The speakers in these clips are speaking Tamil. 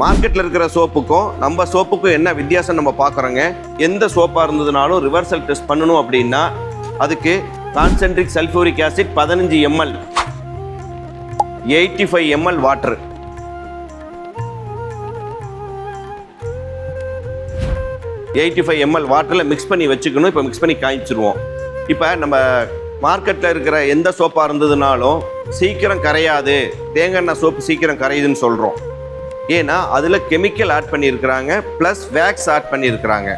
மார்க்கெட்டில் இருக்கிற சோப்புக்கும் நம்ம சோப்புக்கும் என்ன வித்தியாசம் நம்ம பார்க்குறோங்க? எந்த சோப்பாக இருந்ததுனாலும் ரிவர்சல் டெஸ்ட் பண்ணணும் அப்படின்னா அதுக்கு கான்சென்ட்ரிக் சல்ஃபூரிக் ஆசிட் பதினஞ்சு ml eighty five ml water eighty five ml வாட்டரில் மிக்ஸ் பண்ணி வச்சுக்கணும் இப்போ மிக்ஸ் பண்ணி காய்ச்சிருவோம். இப்போ நம்ம மார்க்கெட்டில் இருக்கிற எந்த சோப்பாக இருந்ததுனாலும் சீக்கிரம் கரையாது. தேங்காய் எண்ணெய் சோப்பு சீக்கிரம் கரையுதுன்னு சொல்கிறோம் ஏன்னா அதில் கெமிக்கல் ஆட் பண்ணியிருக்கிறாங்க ப்ளஸ் வேக்ஸ் ஆட் பண்ணியிருக்கிறாங்க.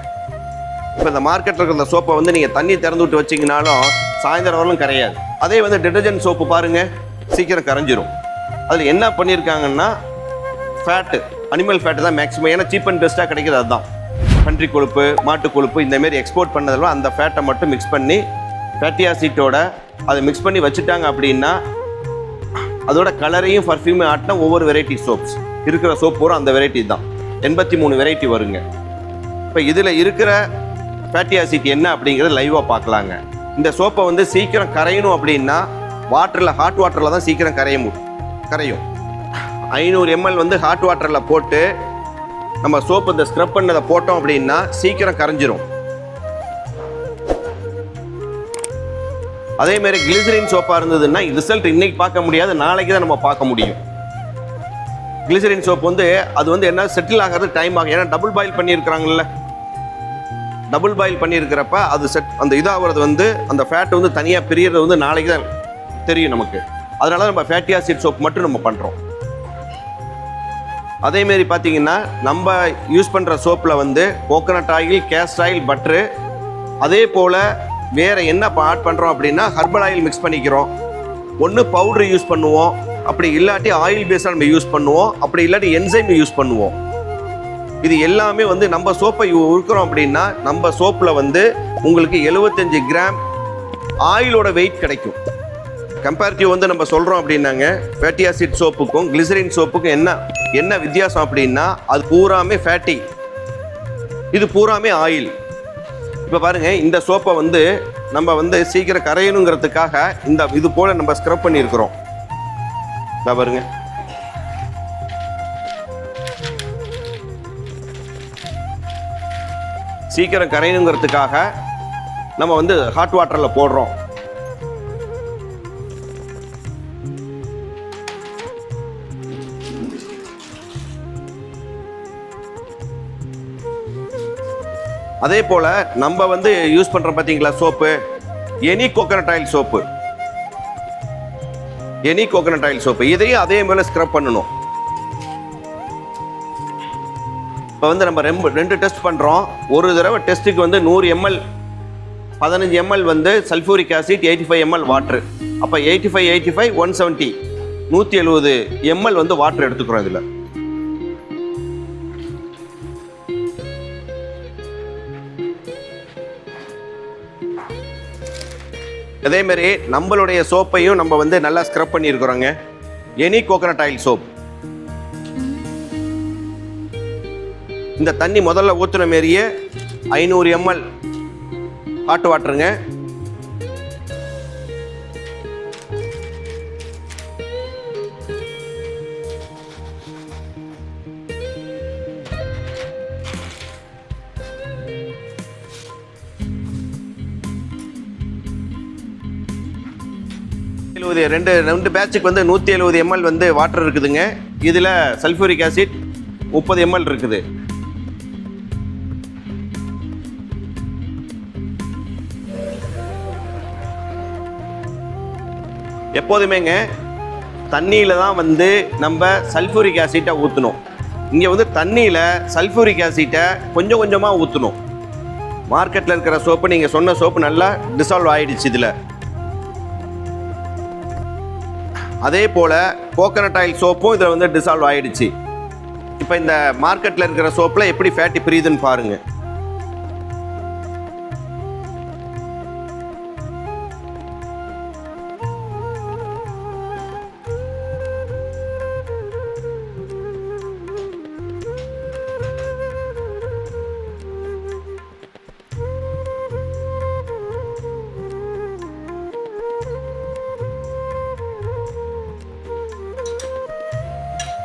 இப்போ இந்த மார்க்கெட்டில் இருக்கிற சோப்பை வந்து நீங்கள் தண்ணி திறந்து விட்டு வச்சிங்கனாலும் சாயந்தரம் வரலும் கரையாது அதே வந்து டிட்டர்ஜென்ட் சோப்பு பாருங்கள் சீக்கிரம் கரைஞ்சிரும். அதில் என்ன பண்ணியிருக்காங்கன்னா ஃபேட்டு அனிமல் ஃபேட்டு தான் மேக்ஸிமம் ஏன்னா சீப் அண்ட் பெஸ்ட்டாக கிடைக்கிறது அதுதான். பன்றி கொழுப்பு மாட்டு கொழுப்பு இந்தமாரி எக்ஸ்போர்ட் பண்ணதெல்லாம் அந்த ஃபேட்டை மட்டும் மிக்ஸ் பண்ணி ஃபேட்டி ஆசிட்டோட அதை மிக்ஸ் பண்ணி வச்சுட்டாங்க அப்படின்னா அதோட கலரையும் பர்ஃப்யூமையும் ஆட்டினா ஒவ்வொரு வெரைட்டி சோப்ஸ் இருக்கிற சோப் பூரா அந்த வெரைட்டி தான். எண்பத்தி மூணு வெரைட்டி வருங்க. இப்போ இதில் இருக்கிற ஃபேட்டி ஆசிட் என்ன அப்படிங்கிறத லைவாக பார்க்கலாங்க. இந்த சோப்பை வந்து சீக்கிரம் கரையணும் அப்படின்னா வாட்டரில் ஹாட் வாட்டரில் தான் சீக்கிரம் கரைய முடியும் கரையும். ஐநூறு எம்எல் வந்து ஹாட் வாட்டரில் போட்டு நம்ம சோப்பு இந்த ஸ்க்ரப் பண்ணதை போட்டோம் அப்படின்னா சீக்கிரம் கரைஞ்சிரும். அதே மாதிரி கிளிசரின் சோப்பாக இருந்ததுன்னா ரிசல்ட் இன்னைக்கு பார்க்க முடியாது நாளைக்கு தான் நம்ம பார்க்க முடியும். கிளிசரின் சோப் வந்து அது வந்து என்ன செட்டில் ஆகிறது டைம் ஆகும். ஏன்னா டபுள் பாயில் பண்ணியிருக்கிறாங்கல்ல. டபுள் பாயில் பண்ணியிருக்கிறப்ப அது செட் அந்த இதாகிறது வந்து அந்த ஃபேட் வந்து தனியாக பிரியறது வந்து நாளைக்கு தான் தெரியும் நமக்கு. அதனால நம்ம ஃபேட்டி ஆசிட் சோப் மட்டும் நம்ம பண்ணுறோம் அதேமாரி பார்த்தீங்கன்னா நம்ம யூஸ் பண்ணுற சோப்பில் வந்து coconut oil cast oil butter அதே போல் வேறு என்ன ஆட் பண்ணுறோம் அப்படின்னா ஹர்பல் ஆயில் மிக்ஸ் பண்ணிக்கிறோம். ஒன்று பவுட்ரு யூஸ் பண்ணுவோம். அப்படி இல்லாட்டி ஆயில் பேஸாக நம்ம யூஸ் பண்ணுவோம். அப்படி இல்லாட்டி என்சைம் யூஸ் பண்ணுவோம். இது எல்லாமே வந்து நம்ம சோப்பை உருக்குறோம் அப்படின்னா நம்ம சோப்பில் வந்து உங்களுக்கு 75 கிராம் ஆயிலோட வெயிட் கிடைக்கும். கம்பேரிட்டிவ் வந்து நம்ம சொல்கிறோம் அப்படின்னாங்க ஃபேட்டி ஆசிட் சோப்புக்கும் கிளிசரின் சோப்புக்கும் என்ன என்ன வித்தியாசம் அப்படின்னா அது பூராமே ஃபேட்டி இது பூராமே ஆயில் இப்போ பாருங்கள் இந்த சோப்பை வந்து நம்ம வந்து சீக்கிரம் கரையணுங்கிறதுக்காக இந்த இது போல் நம்ம ஸ்க்ரப் பண்ணியிருக்கிறோம். இதா பாருங்க. சீக்கிரம் கரையணுங்கிறதுக்காக நம்ம வந்து ஹாட் வாட்டரில் போடுறோம். அதே போல் நம்ம வந்து யூஸ் பண்ணுறோம் பார்த்தீங்களா soap any coconut oil soap any coconut oil soap இதையும் அதே மேலே ஸ்க்ரப் பண்ணணும். இப்போ வந்து நம்ம ரெண்டு ரெண்டு டெஸ்ட் பண்ணுறோம் ஒரு தடவை டெஸ்ட்டுக்கு வந்து நூறு எம்எல் பதினஞ்சு எம்எல் வந்து sulphuric acid eighty five ml water அப்போ eighty five eighty five one seventy நூற்றி எழுபது எம்எல் வந்து வாட்ரு எடுத்துக்கிறோம் இதில். அதே நம்மளுடைய சோப்பையும் நம்ம வந்து நல்லா ஸ்க்ரப் பண்ணியிருக்கிறோங்க எனி கோகனட் ஆயில் சோப் இந்த தண்ணி முதல்ல ஊற்றுன மாரியே ஐநூறு எம்எல் ஹாட் வாட்டருங்க எழுபது ரெண்டு ரெண்டு பேட்சுக்கு வந்து நூற்றி எழுபது எம்எல் வந்து வாட்டர் இருக்குதுங்க. இதில் சல்ஃபூரிக் ஆசிட் முப்பது எம்எல் இருக்குது. எப்போதுமேங்க தண்ணியில் தான் வந்து நம்ம சல்ஃபூரிக் ஆசிட்டை ஊற்றணும் இங்கே வந்து தண்ணியில் சல்ஃபூரிக் ஆசிட்டை கொஞ்சம் கொஞ்சமாக ஊற்றணும் மார்க்கெட்டில் இருக்கிற சோப்பு நீங்கள் சொன்ன சோப்பு நல்லா டிசால்வ் ஆகிடுச்சு இதில். அதே போல் கோகனட் ஆயில் சோப்பும் இதில் வந்து டிசால்வ் ஆகிடுச்சு இப்போ இந்த மார்க்கெட்டில் இருக்கிற சோப்பில் எப்படி ஃபேட்டி பிரியுதுன்னு பாருங்கள்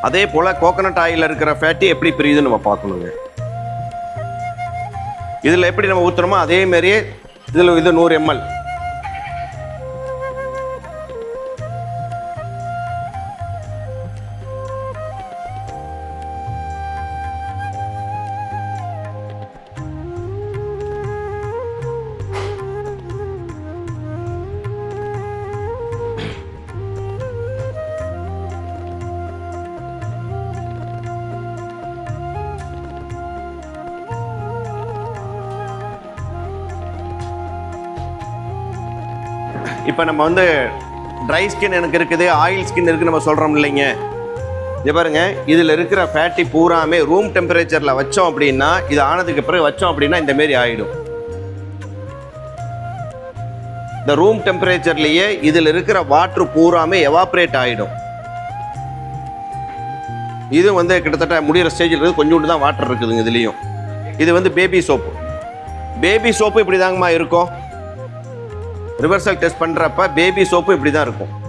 அதே போல் கோகனட் ஆயில் இருக்கிற ஃபேட்டி எப்படி பிரியுதுன்னு நம்ம பார்க்கணுங்க. இதில் எப்படி நம்ம ஊற்றுறோமோ அதே மாதிரியே இதில் இது நூறு எம்எல் இப்போ நம்ம வந்து ட்ரை ஸ்கின் எனக்கு இருக்குது ஆயில் ஸ்கின் இருக்குது நம்ம சொல்கிறோம் இல்லைங்க. இது பாருங்க இதில் இருக்கிற ஃபேட்டி பூராமே ரூம் டெம்பரேச்சரில் வச்சோம் அப்படின்னா இது ஆனதுக்கு பிறகு வச்சோம் அப்படின்னா இந்த மாரி இந்த ரூம் டெம்பரேச்சர்லேயே இதில் இருக்கிற வாட்ரு பூராமே எவாப்ரேட் ஆகிடும் இது வந்து கிட்டத்தட்ட முடிகிற ஸ்டேஜில் இருக்குது கொஞ்சோண்டு தான் வாட்டர் இருக்குதுங்க இதுலேயும். இது வந்து பேபி சோப்பு பேபி சோப்பு இப்படி தாங்கம்மா இருக்கும். ரிவர்சல் டெஸ்ட் பண்ணுறப்ப பேபி சோப்பு இப்படி தான் இருக்கும்.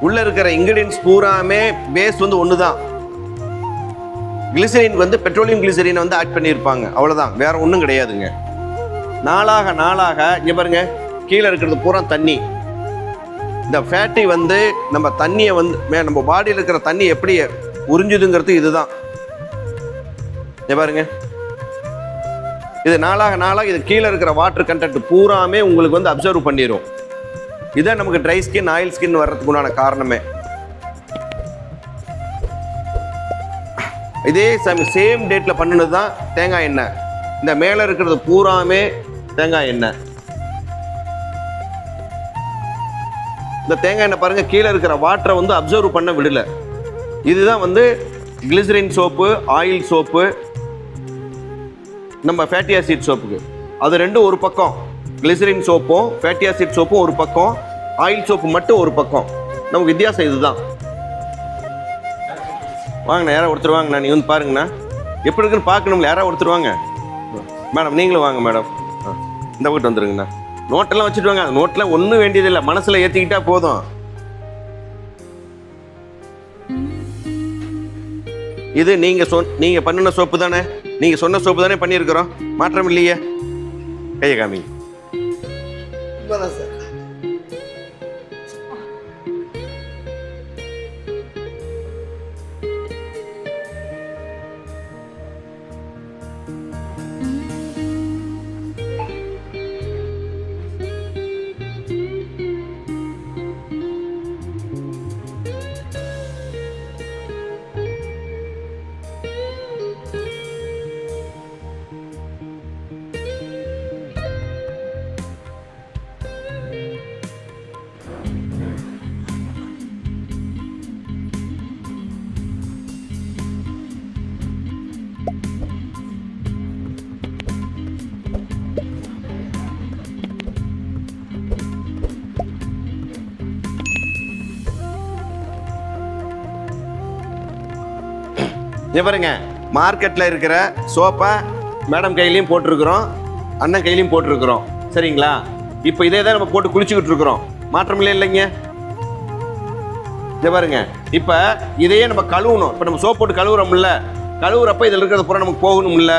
உள்ள இருக்கிற இன்கிரீடியன்ஸ் பூராமே பேஸ் வந்து ஒன்று தான் கிளிசரின் வந்து பெட்ரோலியம் கிளிசரினை வந்து ஆட் பண்ணியிருப்பாங்க. அவ்வளோதான் வேற ஒன்றும் கிடையாதுங்க. நாளாக நாளாக இங்கே பாருங்க கீழே இருக்கிறது பூரா தண்ணி. இந்த ஃபேட்டி வந்து நம்ம தண்ணியை வந்து மே- நம்ம பாடியில் இருக்கிற தண்ணி எப்படி உறிஞ்சுதுங்கிறது இதுதான். இங்க பாருங்க. இது நாளாக நாளாக இது கீழே இருக்கிற வாட்டர் கண்டென்ட் பூராமே உங்களுக்கு வந்து அப்சர்வ் பண்ணிடும் இதான் நமக்கு ட்ரை ஸ்கின் ஆயில் ஸ்கின் வர்றதுக்கு உண்டான காரணமே. இதே சேம் டேட்ல பண்ணுனது தான் தேங்காய் எண்ணெய். இந்த மேலே இருக்கிறது பூராமே தேங்காய் எண்ணெய். இந்த தேங்காய் எண்ணெய் பாருங்க கீழே இருக்கிற வாட்டரை வந்து அப்சர்வ் பண்ண விடல. இதுதான் வந்து கிளிசரின் சோப்பு ஆயில் சோப்பு நம்ம ஃபேட்டி ஆசிட் சோப்புக்கு அது ரெண்டும் ஒரு பக்கம். கிளிசரின் சோப்பும் ஃபேட்டி ஆசிட் சோப்பும் ஒரு பக்கம். ஆயில் சோப்பு மட்டும் ஒரு பக்கம். நமக்கு வித்தியாசம் இதுதான். வாங்கண்ணா யாராவது ஒருத்தர் வாங்கண்ணா நீ வந்து பாருங்கண்ணா. எப்படி இருக்குன்னு பார்க்கணும்ல யாராவது ஒருத்தர் வாங்க. மேடம் நீங்களும் வாங்க மேடம். ஆ, இந்த வீட்டு வந்துருங்கண்ணா. நோட்டெல்லாம் வச்சுட்டு வாங்க. நோட்டெல்லாம் ஒன்றும் வேண்டியதில்லை. மனசில் ஏற்றிக்கிட்டா போதும். இது நீங்கள் சொன் நீங்கள் பண்ணின சோப்பு தானே? நீங்கள் சொன்ன சோப்பு தானே பண்ணியிருக்கிறோம். மாற்றம் இல்லையே. கையை காமி சார். இங்க பாருங்க மார்க்கெட்டில் இருக்கிற சோப்பை மேடம் கையிலையும் போட்டிருக்கிறோம் அண்ணன் கையிலையும் போட்டிருக்கிறோம். சரிங்களா? இப்போ இதே தான் நம்ம போட்டு குளிச்சுக்கிட்டு இருக்கிறோம். மாற்றம் இல்லை இல்லைங்க? இதை பாருங்க இப்போ இதையே நம்ம கழுவணும். இப்போ நம்ம சோப் போட்டு கழுவுறோம்ல கழுவுறப்ப இதில் இருக்கிறது பூரா நமக்கு போகணும்ல.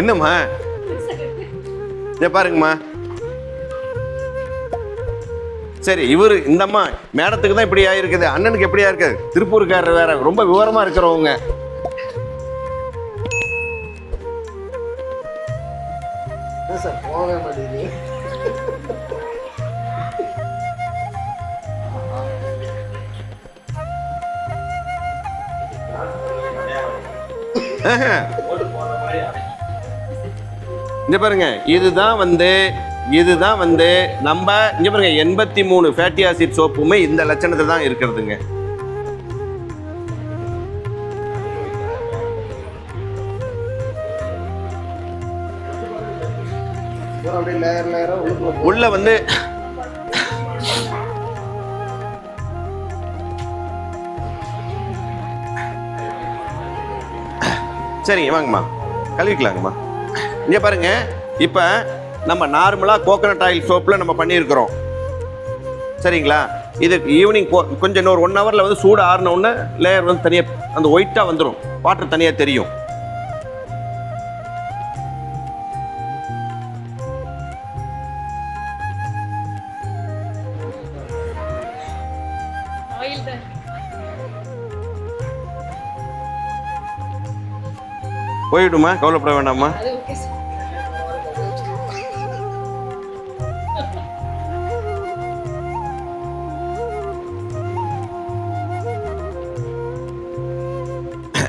என்னம்மா? இதை பாருங்கம்மா. சரி இவர் இந்த அம்மா மேடத்துக்கு தான் இப்படி ஆயிருக்குது. அண்ணனுக்கு எப்படியா இருக்குது திருப்பூர்காரர் வேற ரொம்ப விவரமா இருக்கிறவங்க. மாட்டேங்குது? இங்கே பாருங்க இதுதான் வந்து இதுதான் வந்து நம்ம இங்கே பாருங்க எண்பத்தி மூணு ஃபேட்டி ஆசிட் சோப்புமே இந்த லட்சணத்தில் தான் இருக்கிறதுங்க. உள்ள வந்து சரிங்க வாங்கம்மா. கழுவிக்கலாங்கம்மா. இங்கே பாருங்க இப்போ நம்ம நார்மலாக கோகனட் ஆயில் சோப்பில் நம்ம பண்ணியிருக்கிறோம். சரிங்களா? இது ஈவினிங் போ கொஞ்சம் இன்னொரு ஒன் ஹவரில் வந்து சூடு ஆறின உடனே லேயர் வந்து தனியாக அந்த ஒயிட்டாக வந்துடும் வாட்டர் தனியாக தெரியும். போயிடுமா? கவலைப்பட வேண்டாமா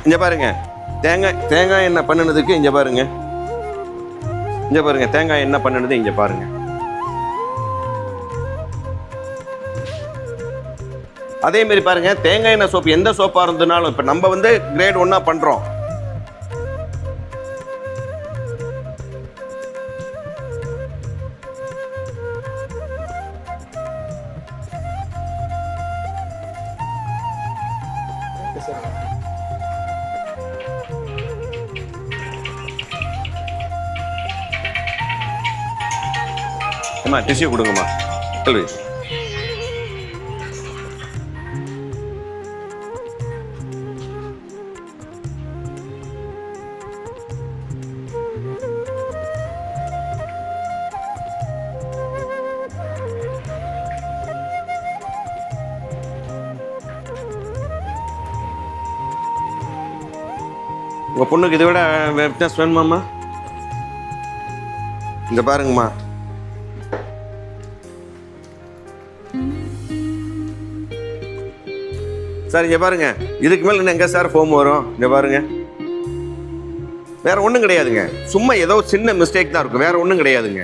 இங்கே பாருங்க. தேங்காய் தேங்காய் எண்ணெய் பண்ணினதுக்கு இங்கே பாருங்க. இங்கே பாருங்க தேங்காய் எண்ணெய் பண்ணினது இங்கே பாருங்க. அதே மாதிரி பாருங்க தேங்காய் எண்ணெய் சோப்பு எந்த சோப்பா இருந்ததுனாலும் இப்போ நம்ம வந்து கிரேட் ஒன்றா பண்றோம். அம்மா டிஷ்யூ கொடுங்கம்மா. கல்வி. உங்க பொண்ணுக்கு இதை விட வித்தியாசம் வேணுமாம்மா? இந்த பாருங்கம்மா. சார் இங்கே பாருங்க. இதுக்கு மேல இன்னும் எங்க சார் ஃபோம் வரும்? இங்கே பாருங்க. வேற ஒன்றும் கிடையாதுங்க. சும்மா ஏதோ சின்ன மிஸ்டேக் தான் இருக்கும். வேற ஒன்றும் கிடையாதுங்க.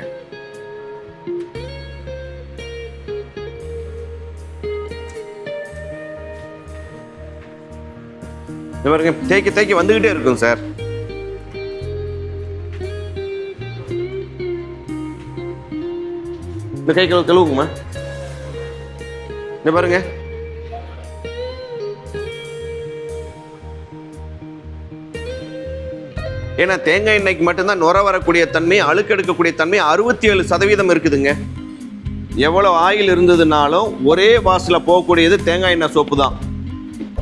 இங்க பாருங்க. தேய்க்க தேய்க்க வந்துகிட்டே இருக்கும் சார். இந்த கை கழுவுங்கம்மா. பாருங்க. ஏன்னா தேங்காய் எண்ணெய்க்கு மட்டும்தான் நுர வரக்கூடிய தன்மை அழுக்கெடுக்கக்கூடிய தன்மை அறுபத்தி ஏழு சதவீதம் இருக்குதுங்க. எவ்வளோ ஆயில் இருந்ததுனாலும் ஒரே வாசலில் போகக்கூடியது தேங்காய் எண்ணெய் சோப்பு தான்.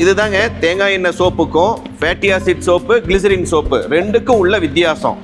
இதுதாங்க தேங்காய் எண்ணெய் சோப்புக்கும் fatty acid soap glycerin soap ரெண்டுக்கும் உள்ள வித்தியாசம்.